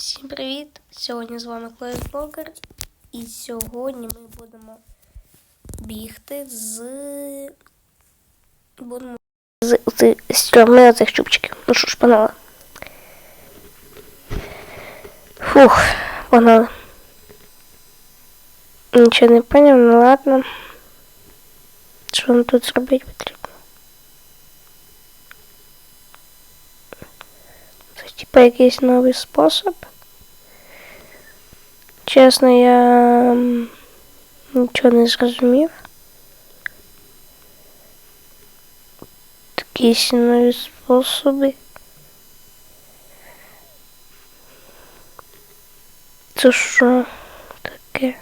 Всім привіт! Сьогодні з вами Клейс Блогер. І сьогодні ми будемо бігти з. Будемо з, з, з стрьомни оцих чубчиків. Ну що ж, погнали. Фух, погнали. Нічого не поняв, ну ладно. Що нам тут зробити потрібно? Це типа якийсь новий спосіб. Чесно, я нічого не зрозумів. Якісь нові способи. Це що таке?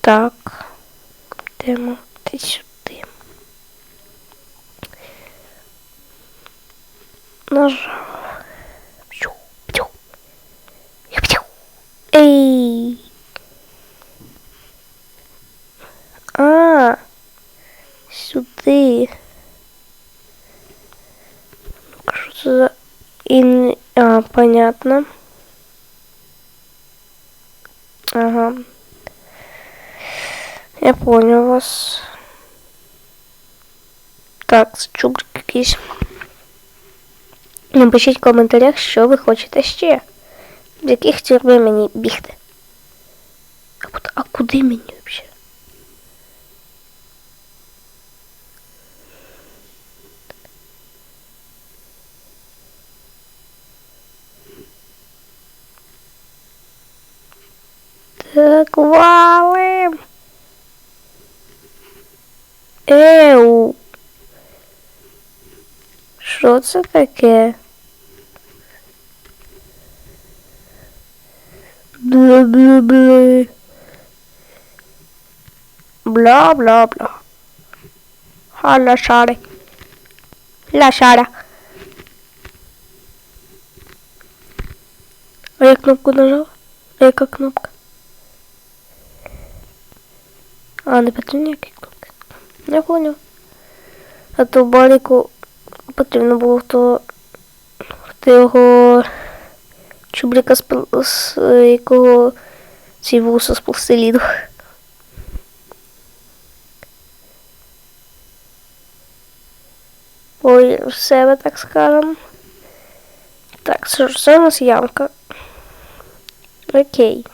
Так. Йдемо ти сюди. Нажав. Пчу, пчу. Пчу. Ей. А. Сюди. Це за ін... А, понятно. Ага. Я понял вас. Так, чубрик якийсь. Напишіть в коментарях, що ви хочете ще. В яких тюрми мені бігти. А, куди- а куди мені взагалі? Так, валим. Еу. Що це таке? Бла-бла-бла. Бла-бла-бла. Шари. Ла шара. А я кнопку нажал? А яка кнопка? А, не потрібно ніякі кнопки. Я понял. А то баліку потрібно було в то хто його чубрика з, з е, якого ці вуса з пластиліну. Ой, в себе, так скажем. Так, це у нас ямка. Окей.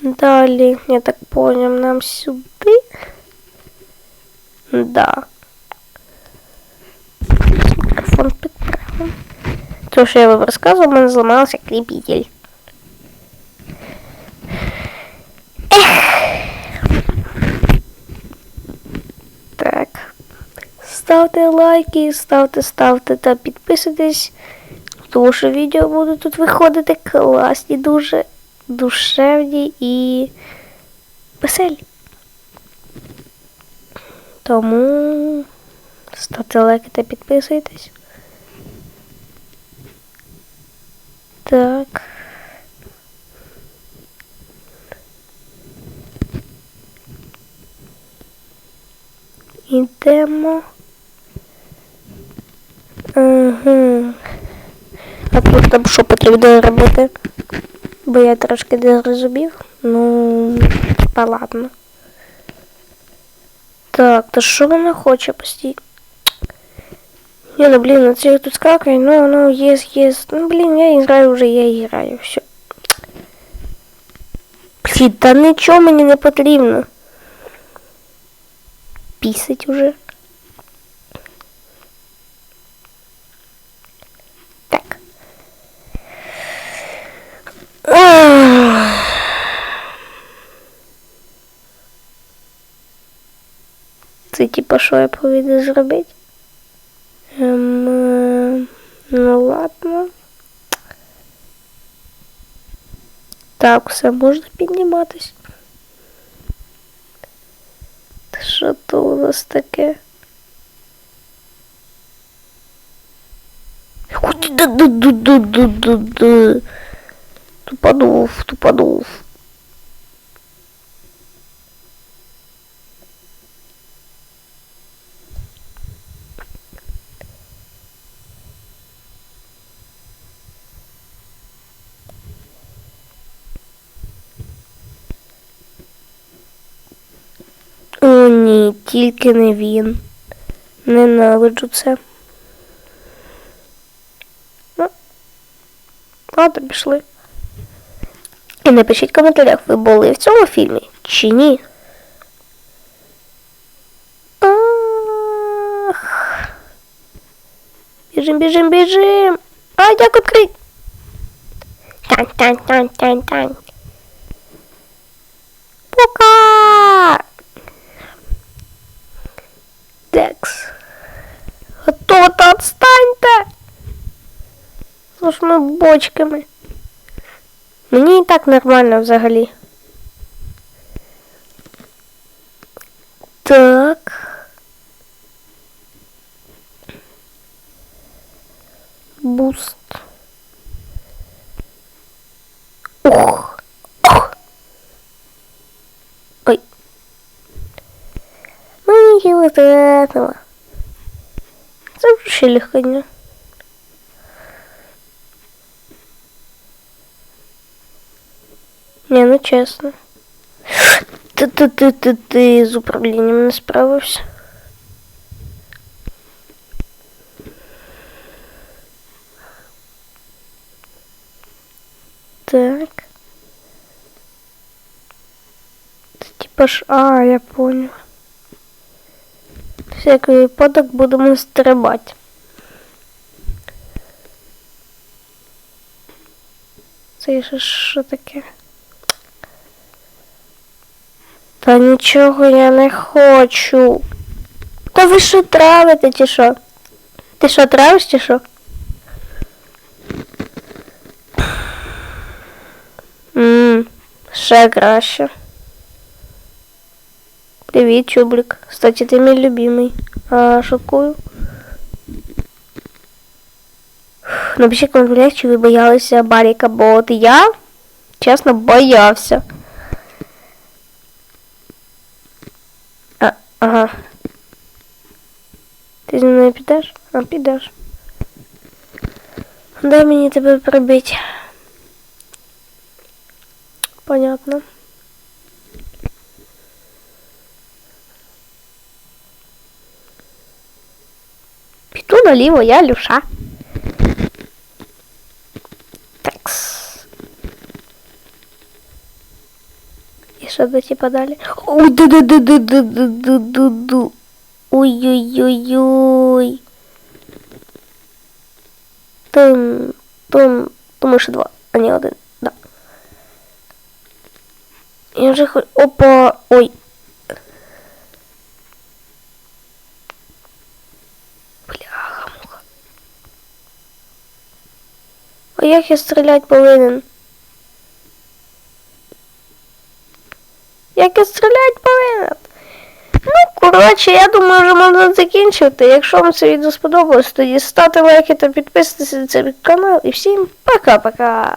Далі, я так понял, нам сюди. Да. То, що я вам розказував, у мене зламався кріпитель. Так. Ставте лайки, ставте, ставте та підписуйтесь. Тому що відео будуть тут виходити класні, дуже душевні і веселі. Тому ставте лайки та підписуйтесь. Так. Ідемо. Угу. А тут там що потрібно робити? Бо я трошки не зрозумів. Ну, та ладно. Так, то що вона хоче постійно? Не, ну блин, ну це тут скакає, ну, ну, єс, єс. Ну, блін, я граю вже, я граю, все. Блін, та нічого мені не потрібно. Пісить уже. Так. Ах. Це типа що я повинен зробити? Так, все можна підніматись. Що то у нас таке? Ду-ду-ду-ду-ду-ду-ду. Тупанув, Ні, тільки не він. Ненавиджу це. Ну, ладно, пішли. І напишіть в коментарях, ви були в цьому фільмі чи ні. Ах. Біжим, біжим, біжим. А, як відкрить? Тань-тань-тань-тань-тань. Пока! вашими бочками. Мені і так нормально взагалі. Так. Буст. Ух. Ух. Ой. Ну, и вот этого. Це Не, ну чесно. Ти ти ти ти ти з управлінням не справився. Так. Це типа ж. А, я понял. Всякий випадок будемо стрибати. Це ще що? Та нічого я не хочу. Та ви що травите чи що? Ти що травиш чи що? Ммм, ще краще. Привіт, Чублик. Кстати, ти мій любимий. А, шокую. Напишіть коментарях, чи ви боялися Баріка, бо от я, чесно, боявся. А, ага. Ти зі мною підеш? А, підеш. Дай мені тебе прибити. Понятно. Піду наліво, я Люша. Що до типа далі? Ой, ду ду ду ду ду ду ду ду ду Ой-ой-ой-ой. Тум, тум, тому що два, а не один, да. Я вже хоч... Опа, ой. Бляха-муха. А як я стріляти повинен? Як і стріляти повинен? Ну, коротше, я думаю, вже можна закінчити. Якщо вам це відео сподобалось, тоді ставте лайки та підписуйтесь на цей канал. І всім пока-пока.